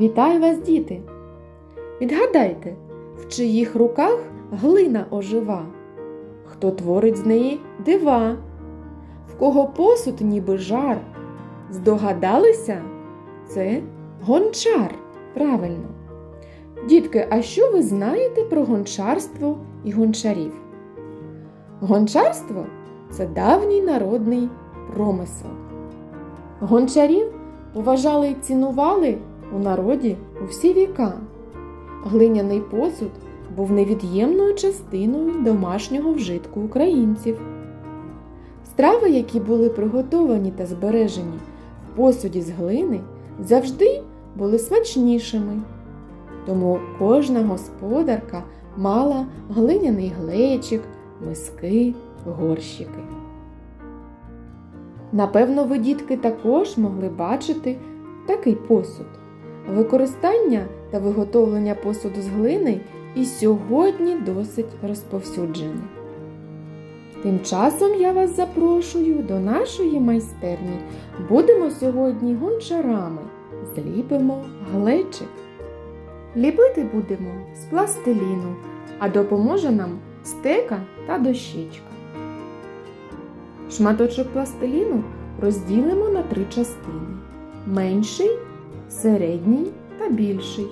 Вітаю вас, діти! Відгадайте, в чиїх руках глина ожива? Хто творить з неї дива? В кого посуд ніби жар? Здогадалися? Це гончар. Правильно. Дітки, а що ви знаєте про гончарство і гончарів? Гончарство це давній народний промисел. Гончарів поважали і цінували у народі у всі віка. Глиняний посуд був невід'ємною частиною домашнього вжитку українців. Страви, які були приготовані та збережені в посуді з глини, завжди були смачнішими. Тому кожна господарка мала глиняний глечик, миски, горщики. Напевно, ви, дітки, також могли бачити такий посуд. Використання та виготовлення посуду з глини і сьогодні досить розповсюджені. Тим часом я вас запрошую до нашої майстерні. Будемо сьогодні гончарами, зліпимо глечик. Ліпити будемо з пластиліну, а допоможе нам стека та дощечка. Шматочок пластиліну розділимо на три частини: менший, середній та більший.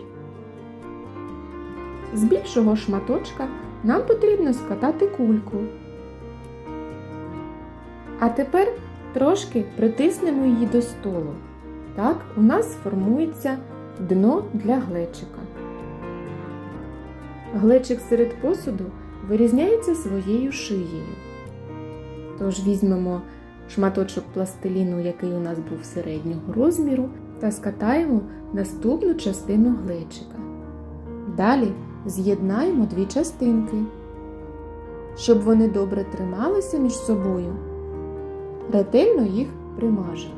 З більшого шматочка нам потрібно скатати кульку. А тепер трошки притиснемо її до столу. Так у нас сформується дно для глечика. Глечик серед посуду вирізняється своєю шиєю. Тож візьмемо шматочок пластиліну, який у нас був середнього розміру, та скатаємо наступну частину глечика. Далі з'єднаємо дві частинки, щоб вони добре трималися між собою. Ретельно їх примажемо.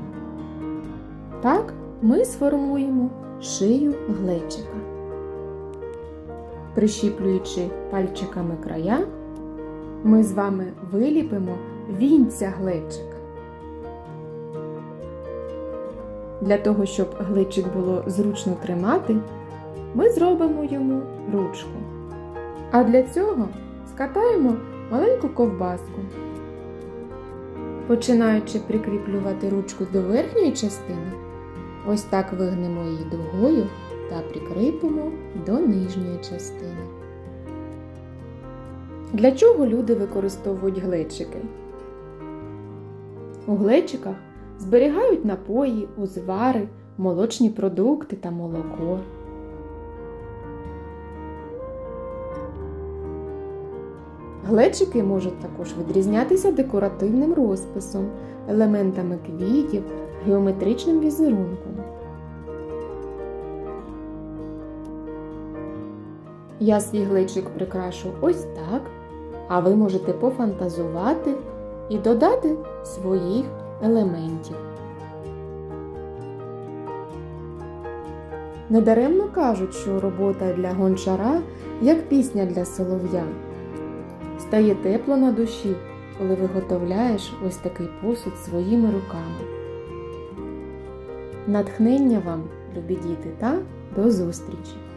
Так ми сформуємо шию глечика. Прищіплюючи пальчиками края, ми з вами виліпимо вінця глечика. Для того, щоб глечик було зручно тримати, ми зробимо йому ручку. А для цього скатаємо маленьку ковбаску. Починаючи прикріплювати ручку до верхньої частини, ось так вигнемо її дугою та прикріпимо до нижньої частини. Для чого люди використовують глечики? У глечиках зберігають напої, узвари, молочні продукти та молоко. Глечики можуть також відрізнятися декоративним розписом, елементами квітів, геометричним візерунком. Я свій глечик прикрашу ось так, а ви можете пофантазувати і додати своїх елементів. Недаремно кажуть, що робота для гончара як пісня для солов'я. Стає тепло на душі, коли виготовляєш ось такий посуд своїми руками. Натхнення вам, любі діти, та до зустрічі!